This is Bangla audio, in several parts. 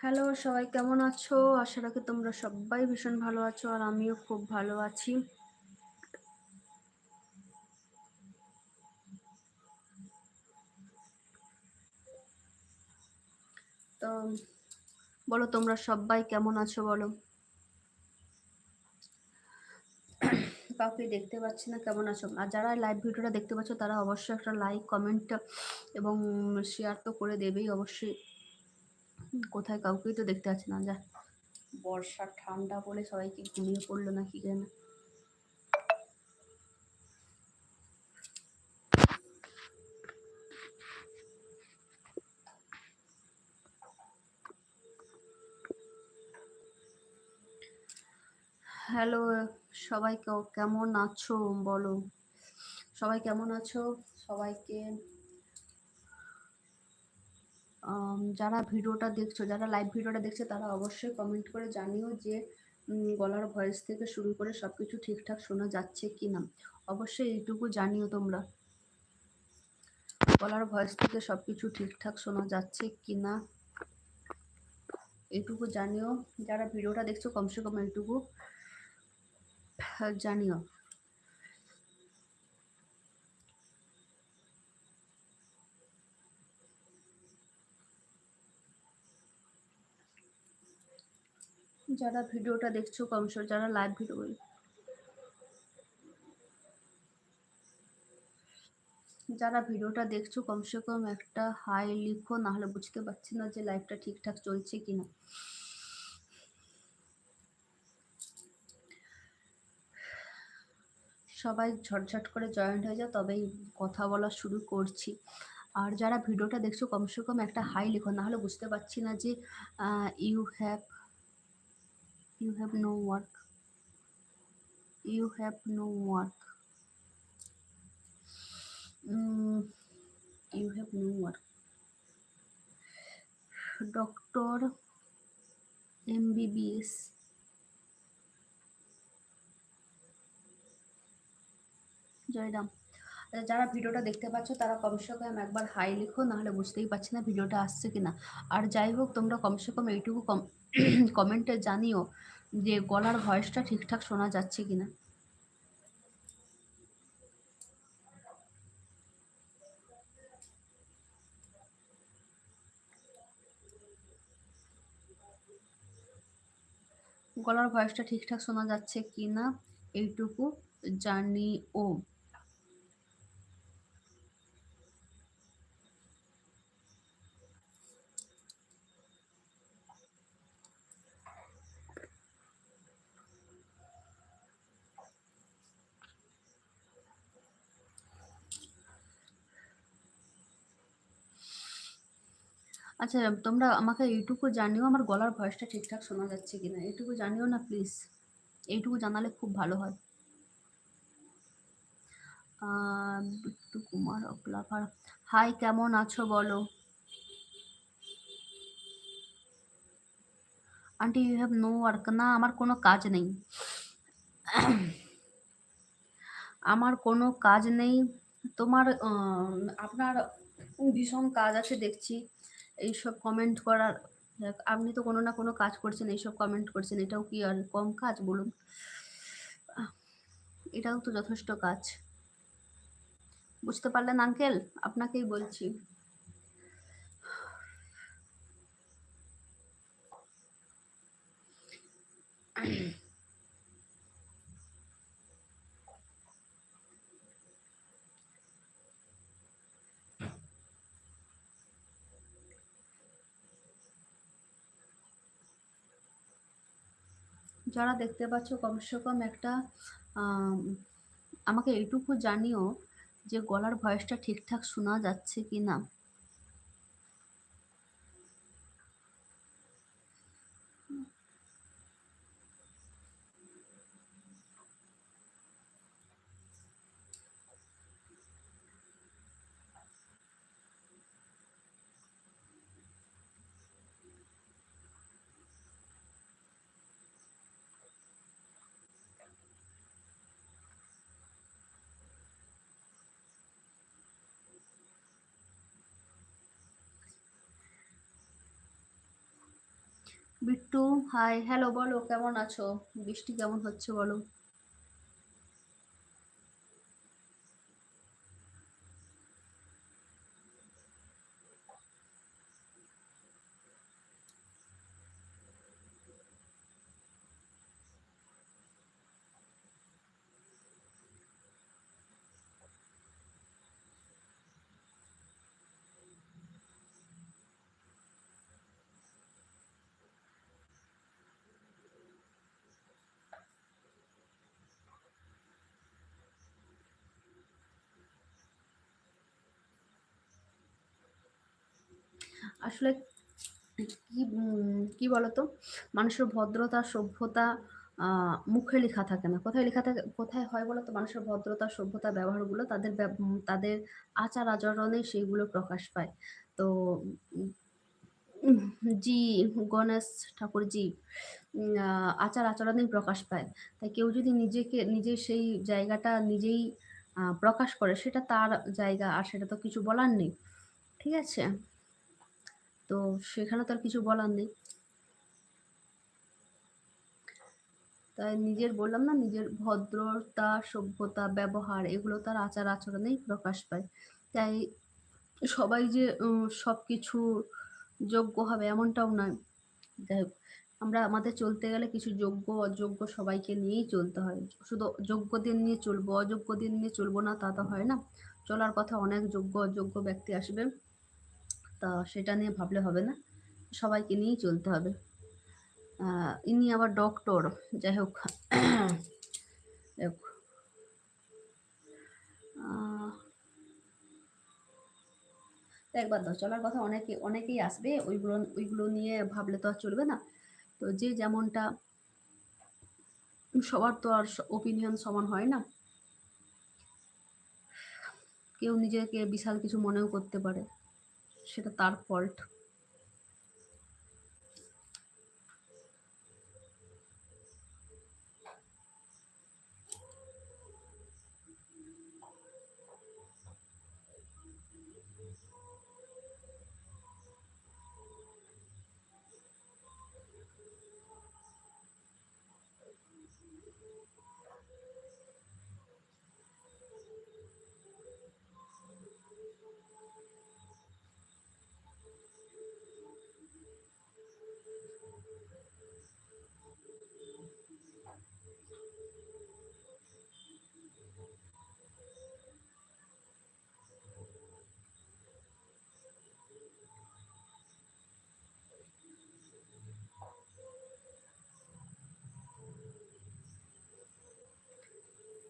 হ্যালো সবাই কেমন আছো? আশা রাখি তোমরা সবাই ভীষণ ভালো আছো আর আমিও খুব ভালো আছি। তো বলো, তোমরা সবাই কেমন আছো বলো? কাউকে দেখতে পাচ্ছি না, কেমন আছো? আর যারা লাইভ ভিডিওটা দেখতে পাচ্ছ, তারা অবশ্যই একটা লাইক কমেন্ট এবং শেয়ার তো করে দেবেই অবশ্যই। কোথায় কাউকেই তো দেখতে পাচ্ছি না, যা। বর্ষা, ঠান্ডা বলে সবাইকে ঘুমিয়ে পড়ল না কি কেন হ্যালো সবাই কেমন আছো বলো? সবাই কেমন আছো? সবাইকে যারা ভিডিওটা দেখছ, যারা লাইভ ভিডিওটা দেখছে, তারা অবশ্যই কমেন্ট করে জানিও যে গলার ভয়েস থেকে শুরু করে সব কিছু ঠিকঠাক শোনা যাচ্ছে কি না অবশ্যই এইটুকু জানিও তোমরা। গলার ভয়েস থেকে সব কিছু ঠিকঠাক শোনা যাচ্ছে কি না এইটুকু জানিও। যারা ভিডিওটা দেখছ, কমসে কম এইটুকু। জানিও। যারা ভিডিওটা দেখছ কমসে যারা লাইভ ভিডিও যারা ভিডিওটা দেখছ কমসে কম একটা হাই লিখো, নাহলে বুঝতে পারছি না যে লাইভটা ঠিকঠাক চলছে কিনা। সবাই ঝটঝট করে জয়েন্ট হয়ে যায় তবেই কথা বলা শুরু করছি। আর যারা ভিডিওটা দেখছ কমসে কম একটা হাই লিখো নাহলে বুঝতে পারছি না যে you have you have no work you have no work you have no work doctor MBBS Jayram যারা ভিডিওটা দেখতে পাচ্ছ, তারা কমসে কম একবার হাই লিখো, নাহলে বুঝতেই পারছি না ভিডিওটা আসছে কিনা। আর যাই হোক, তোমরা কমসে কম এইটুকু কম কমেন্টে জানিও যে গলার ভয়েসটা ঠিকঠাক শোনা যাচ্ছে কিনা। গলার ভয়েসটা ঠিকঠাক শোনা যাচ্ছে কি না এইটুকু জানিও। আচ্ছা তোমরা আমাকে এইটুকু জানিও, আমার গলার ভয়েসটা ঠিকঠাক শোনা যাচ্ছে কিনা? এইটুকু জানিও না প্লিজ এইটুকু জানালে খুব ভালো হয়। বিট্টু কুমার অকলাভার হাই কেমন আছো বলো? Aunty you have no work না, আমার কোনো কাজ নেই। আমার কোনো কাজ নেই। তোমার আপনার ভীষণ কাজ আছে, দেখছি। এইসব কমেন্ট করার আপনি তো কোনো না কোনো কাজ করছেন, এইসব কমেন্ট করছেন, এটাও কি আর কম কাজ বলুন? এটাও তো যথেষ্ট কাজ। বুঝতে পারলেন আঙ্কেল আপনাকেই বলছি। যারা দেখতে পাচ্ছ কমসে কম একটা আমাকে এইটুকু জানিও যে গলার ভয়েসটা ঠিকঠাক শোনা যাচ্ছে কি না বিট্টু হাই হ্যালো বলো কেমন আছো? বৃষ্টি কেমন হচ্ছে বলো? আসলে কি কি বলতো? মানুষের ভদ্রতা, সভ্যতা মুখে লেখা থাকে না। কোথায় লেখা থাকে, কোথায় হয় বলতো? মানুষের ভদ্রতা, সভ্যতা, ব্যবহারগুলো তাদের তাদের আচার আচরণে সেইগুলো প্রকাশ পায়। তো জি, গণেশ ঠাকুর ঠাকুরজি আচার আচরণেই প্রকাশ পায়। তাই কেউ যদি নিজেকে নিজের সেই জায়গাটা নিজেই প্রকাশ করে, সেটা তার জায়গা, আর সেটা তো কিছু বলার নেই। ঠিক আছে? তো সেখানে তো আর কিছু বলার নেই। তাই নিজের বললাম না, নিজের ভদ্রতা, সভ্যতা, ব্যবহার, এগুলো তার আচার আচরণেই প্রকাশ পায়। তাই সবাই যে সব কিছু যোগ্য হবে এমনটাও নয়। যাই হোক, আমরা আমাদের চলতে গেলে কিছু যোগ্য, অযোগ্য সবাইকে নিয়েই চলতে হয়। শুধু যোগ্যদের নিয়ে চলবো, অযোগ্যদের নিয়ে চলবো না তা তো হয় না। চলার পথে অনেক যোগ্য, অযোগ্য ব্যক্তি আসবে। তা সেটা নিয়ে ভাবলে হবে না। সবাইকে নিয়েই চলতে হবে। ইনি আবার ডক্টর যাই হোক। একবার দাও চলার কথা অনেকে, অনেকেই আসবে। ওইগুলো ওইগুলো নিয়ে ভাবলে তো আর চলবে না। তো যে যেমনটা, সবার তো আর ওপিনিয়ন সমান হয় না। কেউ নিজেকে বিশাল কিছু মনেও করতে পারে। সেটা তার ফল্ট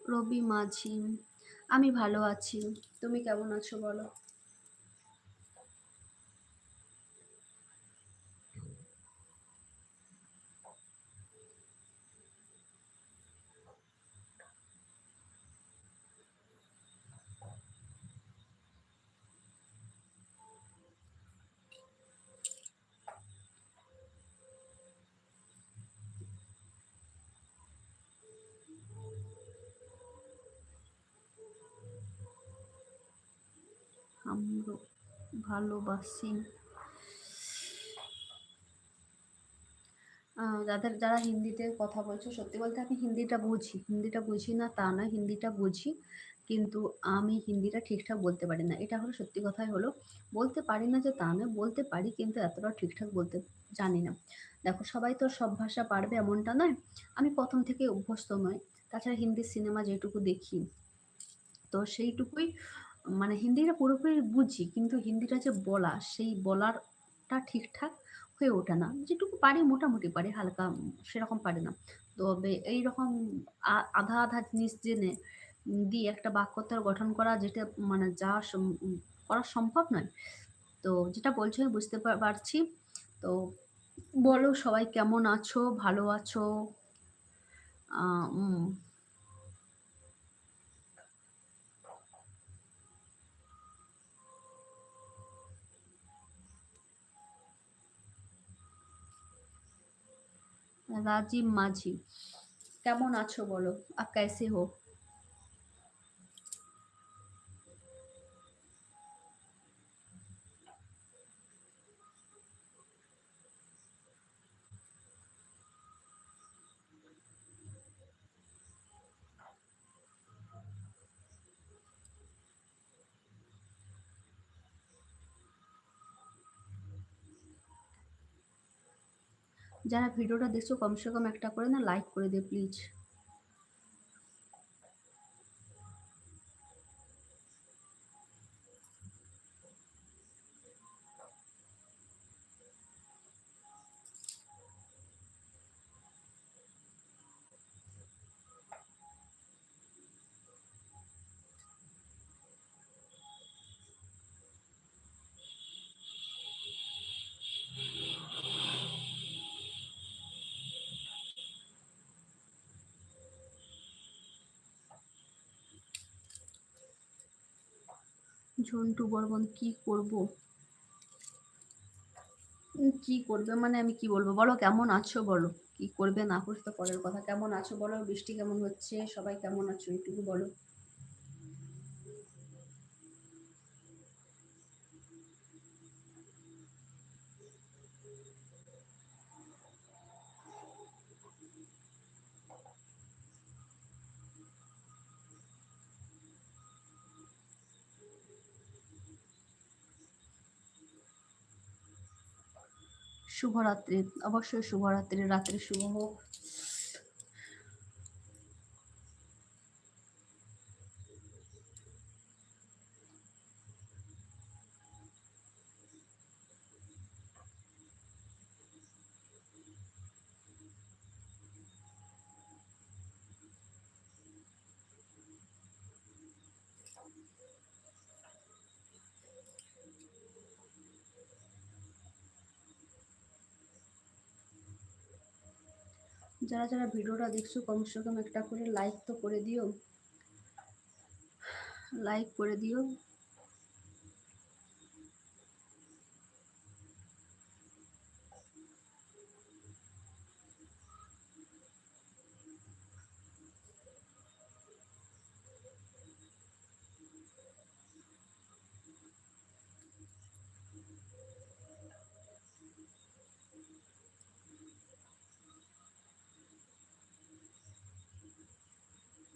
রবি মাঝি। আমি ভালো আছি। তুমি কেমন আছো বলো? আমরা ভালোবাসি। যাদের, যারা হিন্দিতে কথা বলছো, সত্যি বলতে আমি হিন্দিটা বুঝি। হিন্দিটা বুঝি না, তা না হিন্দিটা বুঝি। কিন্তু আমি হিন্দিটা ঠিকঠাক বলতে পারি না। এটা হলো সত্যি কথাই হলো। বলতে পারি না যে তা না বলতে পারি কিন্তু এতটা ঠিকঠাক বলতে জানি না। দেখো, সবাই তো সব ভাষা পারবে এমনটা নয়। আমি প্রথম থেকে অভ্যস্ত নয় তাছাড়া হিন্দি সিনেমা যেটুকু দেখি, তো সেইটুকুই মানে হিন্দিটা পুরোপুরি বুঝি, কিন্তু হিন্দিটা যে বলা, সেই বলারটা ঠিকঠাক হয়ে ওঠে না। যেটুকু পারি মোটামুটি পারি, হালকা সেরকম পারি না। তবে এইরকম আধা আধা জিনিস জেনে দিয়ে একটা বাক্যতার গঠন করা যেটা মানে যা করা সম্ভব নয়, তো যেটা বলছো বুঝতে পারছি। তো বলো সবাই কেমন আছো, ভালো আছো? রাজীব মাঝি। কেমন আছো বলো? আর ক্যাসে হো যারা ভিডিওটা দেখছ কমসে কম একটা করে না লাইক করে দে প্লিজ ঝন্টু বর্মন, কি করব? কি করবে মানে আমি কি বলব? বলো, কেমন আছো বলো? কি করবে না করতে পরের কথা। কেমন আছো বলো? বৃষ্টি কেমন হচ্ছে? সবাই কেমন আছো? একটু বলো। শুভরাত্রি। অবশ্যই শুভরাত্রি রাত্রি শুভ হোক। যারা যারা ভিডিওটা দেখছ কমসে কম একটা করে লাইক তো করে দিও। লাইক করে দিও।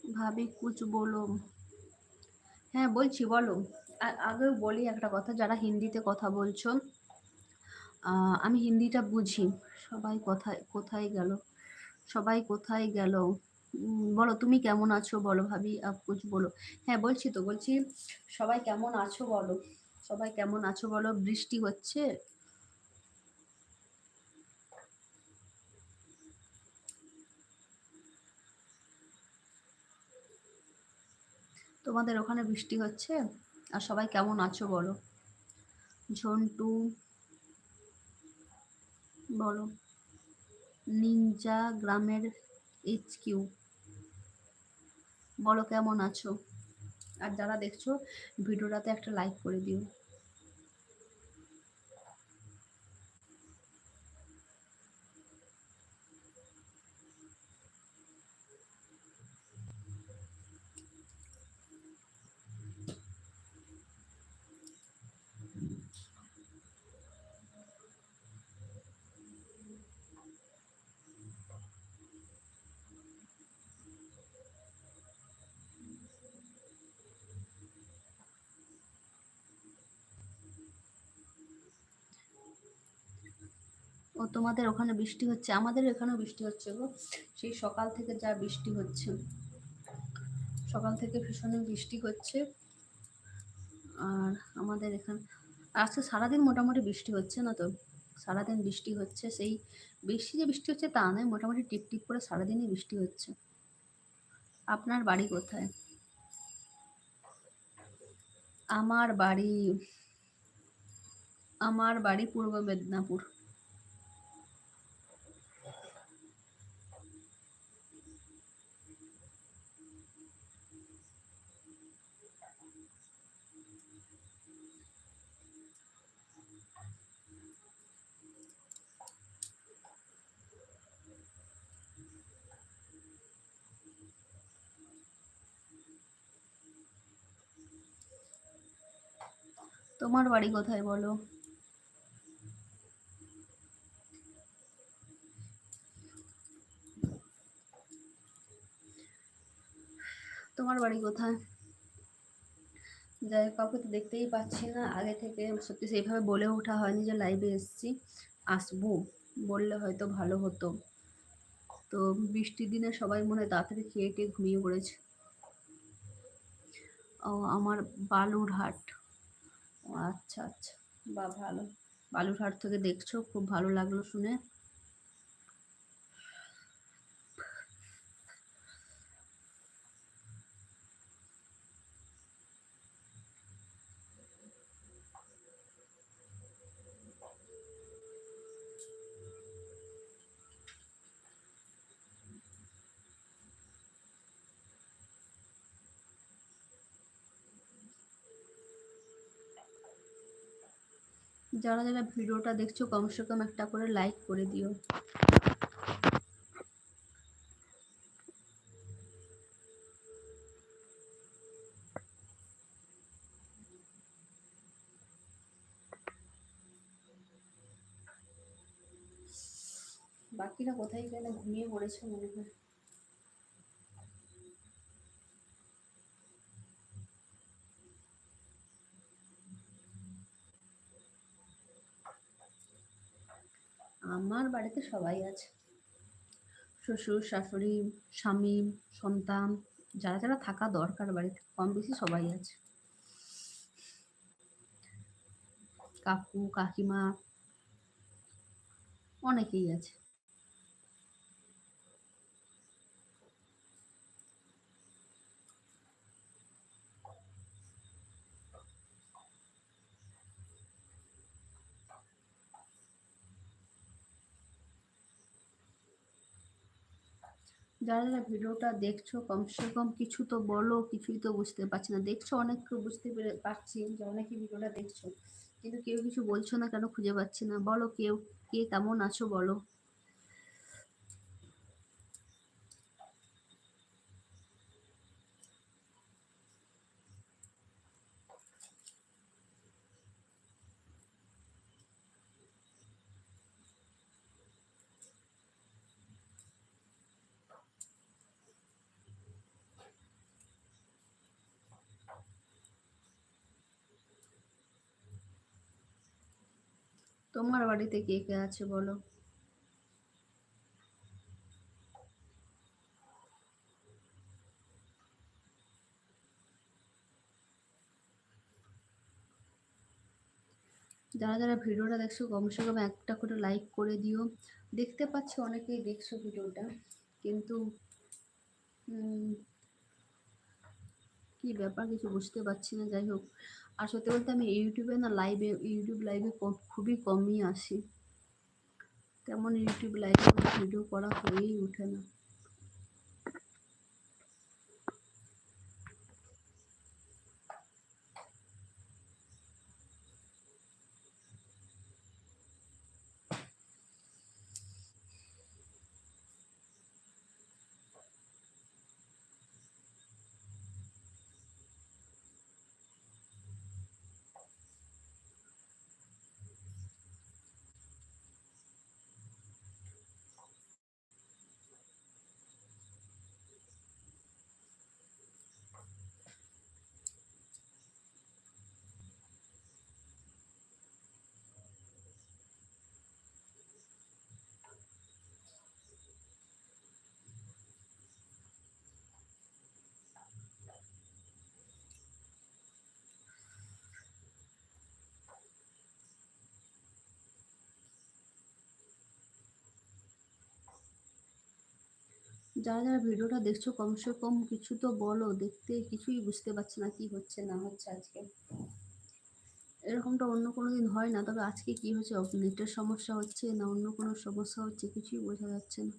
ভাবি কুচ বলো হ্যাঁ বলছি বলো। আগেও বলি একটা কথা, যারা হিন্দিতে কথা বলছো আমি হিন্দিটা বুঝি। সবাই কোথায় কোথায় গেল? সবাই কোথায় গেল? বলো, তুমি কেমন আছো? বলো ভাবি কুচ বলো। হ্যাঁ বলছি তো, বলছি, সবাই কেমন আছো বলো? সবাই কেমন আছো বলো? বৃষ্টি হচ্ছে? তোমাদের ওখানে বৃষ্টি হচ্ছে? আর সবাই কেমন আছো বলো? ঝন্টু, বলো। নিনজা গ্রামের এইচ কিউ বলো কেমন আছো? আর যারা দেখছ, ভিডিওটাতে একটা লাইক করে দিও। ও তোমাদের ওখানে বৃষ্টি হচ্ছে, আমাদের এখানেও বৃষ্টি হচ্ছে গো। সেই সকাল থেকে যা বৃষ্টি হচ্ছে, সকাল থেকে ভীষণই বৃষ্টি হচ্ছে। আর আমাদের এখানে আজকে সারাদিন মোটামুটি বৃষ্টি হচ্ছে না তো? সারাদিন বৃষ্টি হচ্ছে, সেই বেশি যে বৃষ্টি হচ্ছে তা নয়, মোটামুটি টিপ টিপ করে সারাদিনই বৃষ্টি হচ্ছে। আপনার বাড়ি কোথায়? আমার বাড়ি আমার বাড়ি পূর্ব মেদিনীপুর। তোমার বাড়ি কোথায় বলো? তোমার বাড়ি কোথায়? যাই হোক, কাউকে তো দেখতেই পাচ্ছি না। আগে থেকে সত্যি সেইভাবে বলে ওঠা হয়নি যে লাইভে এসছি। আসব, বললে হয়তো ভালো হতো। তো বৃষ্টির দিনে সবাই মনে তাড়াতাড়ি খেয়ে টেয়ে ঘুমিয়ে পড়েছে। ও, আমার বালুরহাট। ও আচ্ছা আচ্ছা। বা, ভালো। বালুরহাট থেকে দেখছ, খুব ভালো লাগল শুনে। যারা যারা ভিডিওটা দেখছ কমসে কম একটা করে লাইক করে দিও। বাকিরা কোথায় গেলে ঘুমিয়ে পড়েছে মনে হয়। আমার বাড়িতে সবাই আছে। শ্বশুর, শাশুড়ি, স্বামী, সন্তান, যারা যারা থাকা দরকার বাড়িতে, কম বেশি সবাই আছে। কাকু, কাকিমা অনেকেই আছে। যারা যারা ভিডিওটা দেখছ কমসে কম কিছু তো বলো, কিছুই তো বুঝতে পারছি না। দেখছ অনেক বুঝতে পেরে পারছি যে অনেকে ভিডিওটা দেখছ, কিন্তু কেউ কিছু বলছো না কেন খুঁজে পাচ্ছি না। বলো কেউ, কে কেমন আছো বলো। তোমার বাড়িতে কে কে আছে বলো? যারা যারা ভিডিওটা দেখছ কমসে কম একটা করে লাইক করে দিও। দেখতে পাচ্ছি অনেকেই দেখছ ভিডিওটা, কিন্তু কি ব্যাপার কিছু বুঝতে পারছি না, যাই হোক। আর সত্যি বলতে আমি ইউটিউবে না লাইভে ইউটিউব লাইভে খুবই কমই আসি। তেমন ইউটিউব লাইভে ভিডিও করা হয়েই ওঠে না। যারা যারা ভিডিওটা দেখছ, কমসে কম কিছু তো বলো, দেখতে কিছুই বুঝতে পারছি না কি হচ্ছে, না হচ্ছে আজকে। এরকমটা অন্য কোনো দিন হয় না, তবে আজকে কি হচ্ছে নেটের সমস্যা হচ্ছে, না অন্য কোনো সমস্যা হচ্ছে, কিছুই বোঝা যাচ্ছে না।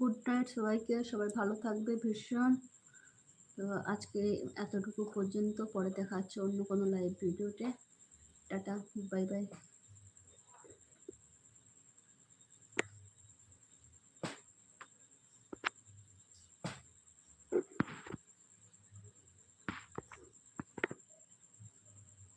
গুড নাইট সবাইকে, সবাই ভালো থাকবে ভীষণ। তো আজকে এতটুকু পর্যন্ত, পরে দেখা হচ্ছে অন্য কোনো লাইভ ভিডিওতে টাটা বাই বাই